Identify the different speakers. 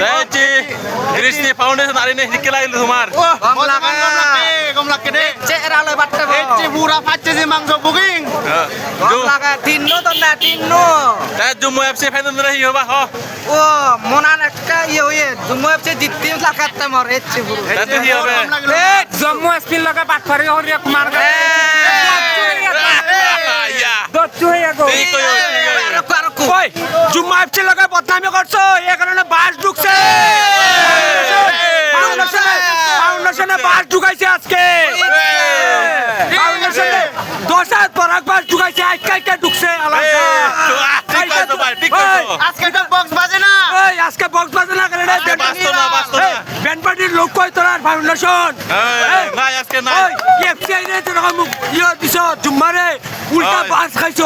Speaker 1: যাইছি দৃষ্টি ফাউন্ডেশন আরে নেই হিকে লাগিল তোমার
Speaker 2: লাগে গম লাগে দে
Speaker 3: চেহারা লয় বাটতে
Speaker 2: যে বুড়া পাচ্ছে যে মাংস বুকিং
Speaker 3: গম লাগে তিননো তো না তিননো
Speaker 1: তাই জম্মু এফসি ফাইনাল রহি হবা হ
Speaker 3: ও মনান একটা ইয়ে হয়ে জুমো এফসি জিততে লাগাতে মর এচ্ছে পুরো
Speaker 1: তাই তো কি হবে
Speaker 4: জম্মু এসপির লগে বাটপারি হরিয়া কুমার
Speaker 1: ইয়া
Speaker 4: দচ্চু হইয়া গো
Speaker 1: ঠিক কইও ঠিক কইও
Speaker 4: জুম্মা এফসির লগে বদনামি করছ এই কারণে বাস ঢুকছে। ফাউন্ডেশনে বাস ঢুকাইছে আজকে। ফাউন্ডেশনে দশ হাজার বাস ঢুকাইছে আজকে আজকে ঢুকছে আলাদা।
Speaker 1: ঠিক কইছো ভাই ঠিক কইছো
Speaker 2: আজকে তো বক্স বাজে না।
Speaker 4: ওই আজকে বক্স বাজে না করে রে
Speaker 1: বাস্তব না বাস্তব না।
Speaker 4: ব্যান্ড পার্টির লোক কই তোরা ফাউন্ডেশন
Speaker 1: নাই আজকে নাই।
Speaker 4: ওই এফসিআই রে ইয়ে দিছ জুম্মারে উল্টা বাস খাইছ।